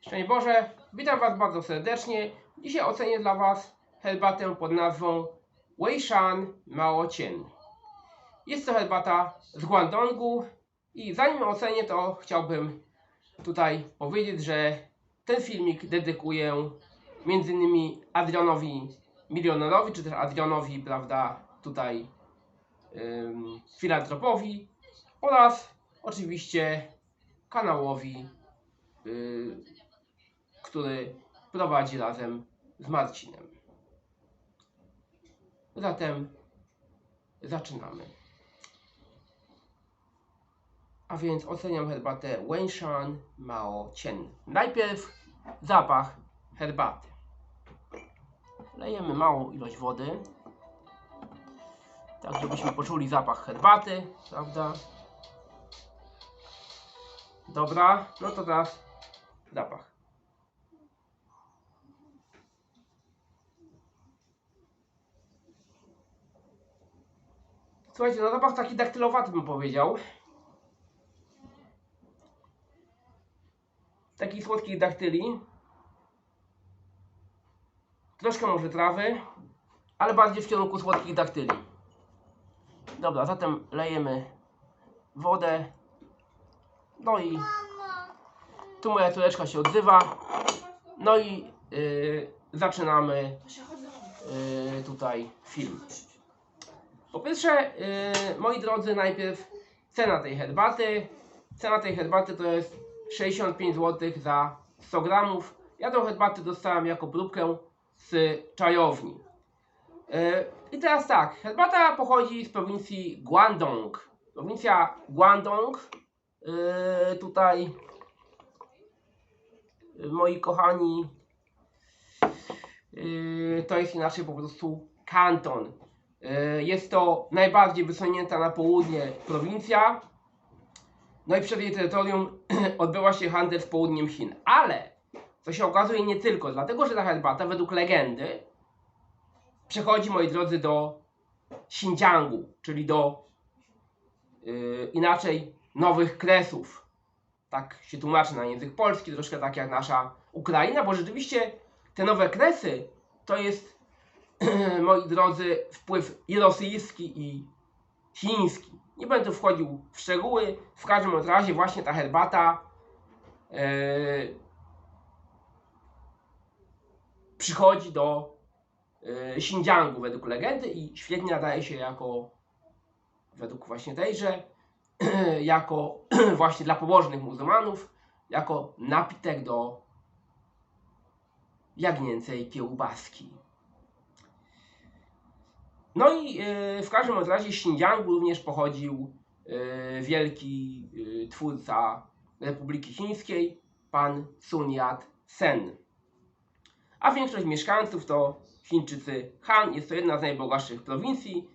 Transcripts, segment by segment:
Szczęść Boże, witam Was bardzo serdecznie. Dzisiaj ocenię dla Was herbatę pod nazwą Weishan Mao Cien. Jest to herbata z Guangdongu i zanim ocenię to chciałbym tutaj powiedzieć, że ten filmik dedykuję innymi Adrianowi milionerowi, czy też Adrianowi, prawda, tutaj ym, filantropowi oraz oczywiście kanałowi, y, który prowadzi razem z Marcinem. Zatem zaczynamy. A więc oceniam herbatę Wenshan Mao Cien. Najpierw zapach herbaty. Lejemy małą ilość wody, tak żebyśmy poczuli zapach herbaty, prawda? Dobra, no to teraz zapach. Słuchajcie, no zapach taki daktylowaty bym powiedział. Taki słodkich daktyli. Troszkę może trawy, ale bardziej w kierunku słodkich daktyli. Dobra, zatem lejemy wodę. No i tu moja córeczka się odzywa. No i yy, zaczynamy yy, tutaj film. Po pierwsze, yy, moi drodzy, najpierw cena tej herbaty. Cena tej herbaty to jest 65 zł za 100 gramów. Ja tą herbatę dostałem jako próbkę z czajowni. Yy, I teraz tak, herbata pochodzi z prowincji Guangdong. Prowincja Guangdong, yy, tutaj yy, moi kochani, yy, to jest inaczej po prostu kanton. Yy, Jest to najbardziej wysunięta na południe prowincja. No i przed jej terytorium odbyła się handel z południem Chin. Ale, co się okazuje, nie tylko, dlatego że ta herbata, według legendy, przechodzi, moi drodzy, do Xinjiangu, czyli do yy, inaczej nowych kresów. Tak się tłumaczy na język polski, troszkę tak jak nasza Ukraina, bo rzeczywiście te nowe kresy to jest, moi drodzy, wpływ i rosyjski, i chiński. Nie będę wchodził w szczegóły, w każdym razie właśnie ta herbata yy, przychodzi do yy, Xinjiangu według legendy i świetnie nadaje się jako według właśnie tejże jako właśnie dla pobożnych muzułmanów jako napitek do jagnięcej kiełbaski. No i yy, w każdym razie z Xinjiangu również pochodził yy, wielki yy, twórca Republiki Chińskiej, pan Sun Yat-sen. A większość mieszkańców to Chińczycy Han. Jest to jedna z najbogatszych prowincji.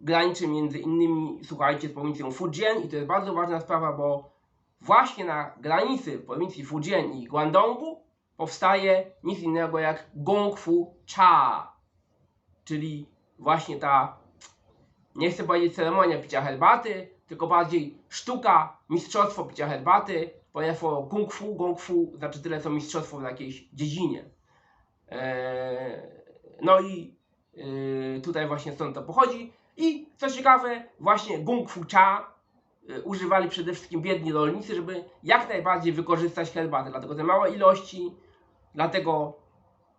Graniczy między innymi, słuchajcie, z prowincją Fujian i to jest bardzo ważna sprawa, bo właśnie na granicy prowincji Fujian i Guangdongu powstaje nic innego jak Gongfu Cha, czyli właśnie ta, nie chcę powiedzieć ceremonia picia herbaty, tylko bardziej sztuka, mistrzostwo picia herbaty, ponieważ Kung Fu, Gong Fu znaczy tyle co mistrzostwo w jakiejś dziedzinie. Eee, no i yy, tutaj właśnie stąd to pochodzi. I co ciekawe, właśnie Gung Fu Cha y, używali przede wszystkim biedni rolnicy, żeby jak najbardziej wykorzystać herbatę. Dlatego te małe ilości, dlatego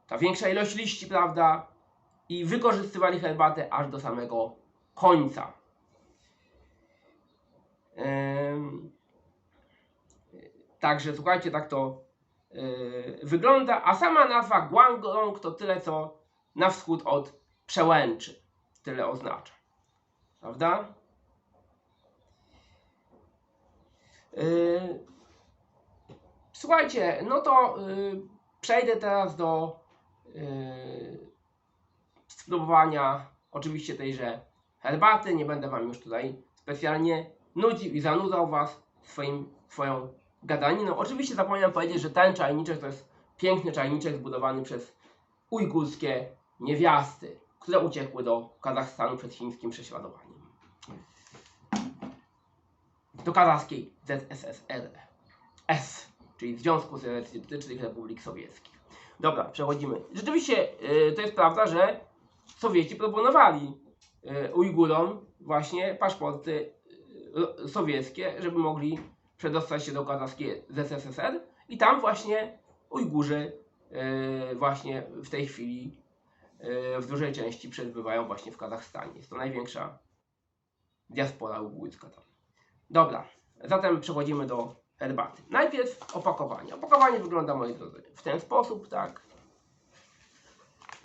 ta większa ilość liści, prawda? I wykorzystywali herbatę aż do samego końca. Także słuchajcie, tak to yy, wygląda. A sama nazwa Guangdong to tyle co na wschód od przełęczy. Tyle oznacza. Prawda? Yy, słuchajcie, no to yy, przejdę teraz do spróbowania oczywiście tejże herbaty. Nie będę Wam już tutaj specjalnie nudził i zanudzał Was swoim, swoją gadaniną. Oczywiście zapomniałem powiedzieć, że ten czajniczek to jest piękny czajniczek zbudowany przez ujgurskie niewiasty, które uciekły do Kazachstanu przed chińskim prześladowaniem. Do kazachskiej ZSSR. S, czyli Związku Socjalistycznych Republik Sowieckich. Dobra, przechodzimy. Rzeczywiście yy, to jest prawda, że Sowieci proponowali yy, Ujgurom właśnie paszporty yy, sowieckie, żeby mogli przedostać się do Kazachskiej z SSSR i tam właśnie Ujgurzy yy, właśnie w tej chwili w dużej części przebywają właśnie w Kazachstanie. Jest to największa diaspora ujgurska tam. Dobra, zatem przechodzimy do herbaty. Najpierw opakowanie. Opakowanie wygląda, moi drodzy, w ten sposób, tak.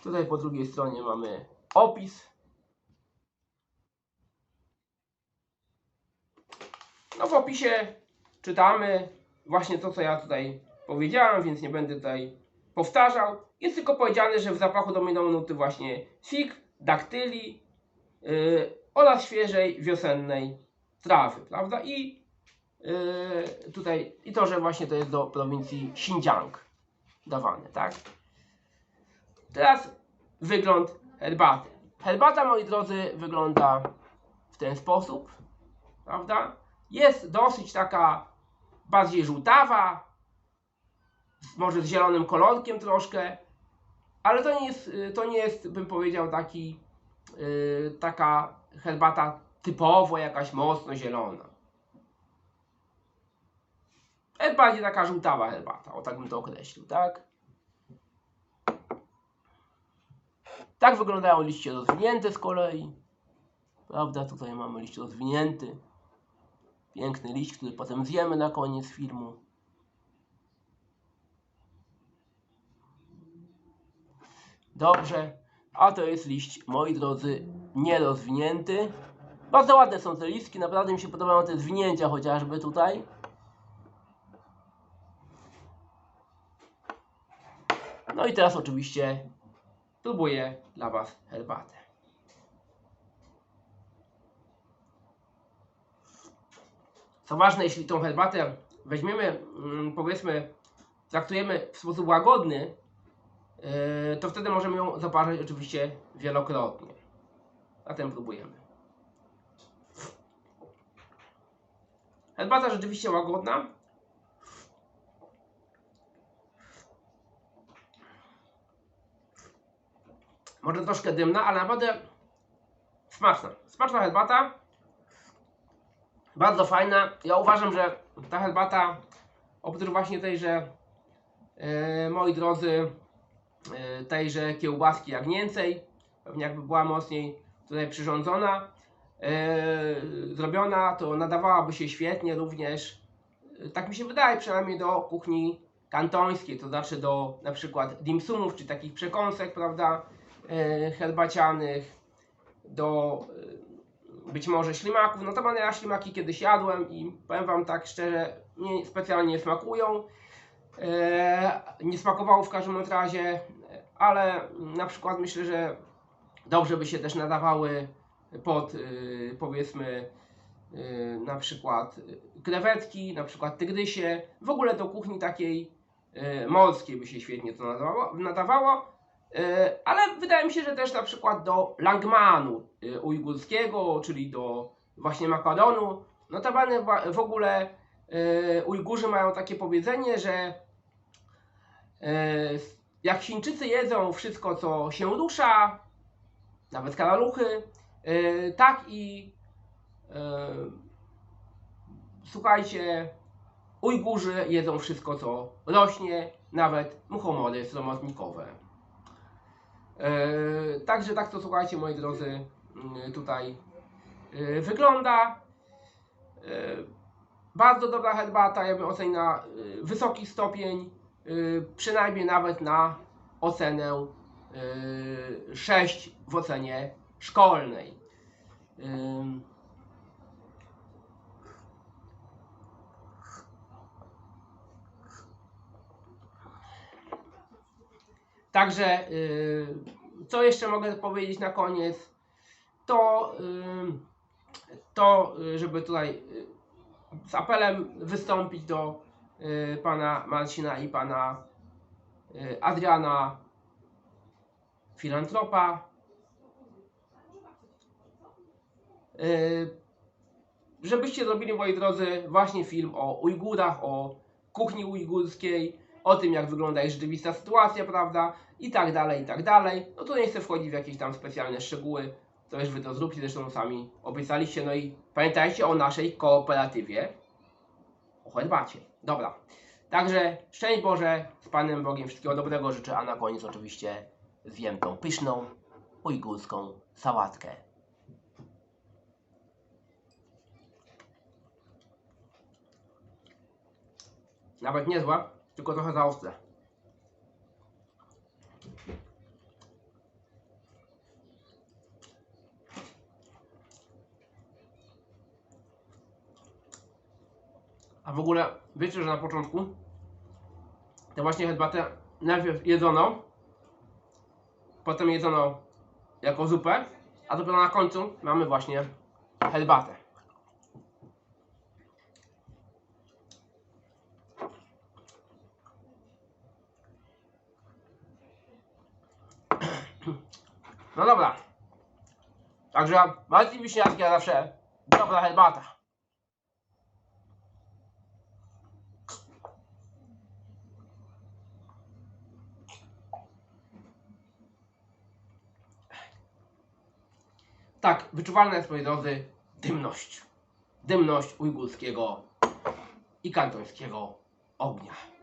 Tutaj po drugiej stronie mamy opis. No w opisie czytamy właśnie to, co ja tutaj powiedziałem, więc nie będę tutaj powtarzał. Jest tylko powiedziane, że w zapachu dominują nuty właśnie fig, daktyli yy, oraz świeżej wiosennej trawy, prawda? I yy, tutaj i to, że właśnie to jest do prowincji Xinjiang dawane, tak? Teraz wygląd herbaty. Herbata, moi drodzy, wygląda w ten sposób, prawda? Jest dosyć taka bardziej żółtawa, może z zielonym kolorkiem troszkę, ale to nie jest, to nie jest bym powiedział, taki, y, taka herbata typowo jakaś mocno zielona. Jest bardziej taka żółtawa herbata, o tak bym to określił, tak? Tak wyglądają liście rozwinięte z kolei. Prawda, tutaj mamy liść rozwinięty. Piękny liść, który potem zjemy na koniec filmu. Dobrze, a to jest liść, moi drodzy, nierozwinięty. Bardzo ładne są te listki, naprawdę mi się podobają te zwinięcia chociażby tutaj. No i teraz oczywiście próbuję dla Was herbatę. Co ważne, jeśli tą herbatę weźmiemy, mm, powiedzmy, traktujemy w sposób łagodny, yy, to wtedy możemy ją zaparzyć oczywiście wielokrotnie. Zatem próbujemy. Herbata rzeczywiście łagodna. Może troszkę dymna, ale naprawdę smaczna. Smaczna herbata. Bardzo fajna. Ja uważam, że ta herbata, oprócz właśnie tejże, e, moi drodzy, e, tejże kiełbaski jagnięcej, pewnie jakby była mocniej tutaj przyrządzona, e, zrobiona, to nadawałaby się świetnie również, e, tak mi się wydaje, przynajmniej do kuchni kantońskiej, to znaczy do na przykład dimsumów, czy takich przekąsek, prawda, herbacianych, do e, być może ślimaków. Notabene ja ślimaki kiedyś jadłem i powiem Wam tak szczerze, mnie specjalnie nie smakują. E, nie smakowało w każdym razie, ale na przykład myślę, że dobrze by się też nadawały pod powiedzmy na przykład krewetki, na przykład tygrysie, w ogóle do kuchni takiej morskiej by się świetnie to nadawało, nadawało. Y, ale wydaje mi się, że też na przykład do langmanu y, ujgurskiego, czyli do właśnie makaronu. Notabene w ogóle y, Ujgurzy mają takie powiedzenie, że jak Chińczycy jedzą wszystko, co się rusza, nawet karaluchy, tak i słuchajcie, Ujgurzy jedzą wszystko, co rośnie, nawet muchomory sromotnikowe. E, Także tak to słuchajcie moi drodzy mm, tutaj e, wygląda. E, Bardzo dobra herbata, ja bym ocenił na wysoki stopień, przynajmniej nawet na ocenę e, 6 w ocenie szkolnej. Ym. Także y, co jeszcze mogę powiedzieć na koniec? To, y, to żeby tutaj y, z apelem wystąpić do pana Marcina i pana Adriana Filantropa. Żebyście zrobili, moi drodzy, właśnie film o Ujgurach, o kuchni ujgurskiej, o tym jak wygląda jej rzeczywista sytuacja, prawda, i tak dalej, i tak dalej. No to nie chcę wchodzić w jakieś tam specjalne szczegóły, to już wy to zróbcie, zresztą sami obiecaliście, no i pamiętajcie o naszej kooperatywie, o herbacie. Dobra, także szczęść Boże, z Panem Bogiem wszystkiego dobrego życzę, a na koniec oczywiście zjem tą pyszną, ujgurską sałatkę. Nawet niezła, tylko trochę za ostre. A w ogóle wiecie, że na początku to właśnie herbatę najpierw jedzono, potem jedzono jako zupę, a dopiero na końcu mamy właśnie herbatę. No dobra. Także Marcin Wiśniarski, a zawsze dobra herbata. Tak, wyczuwalna jest, moi drodzy, dymność. Dymność ujgurskiego i kantońskiego ognia.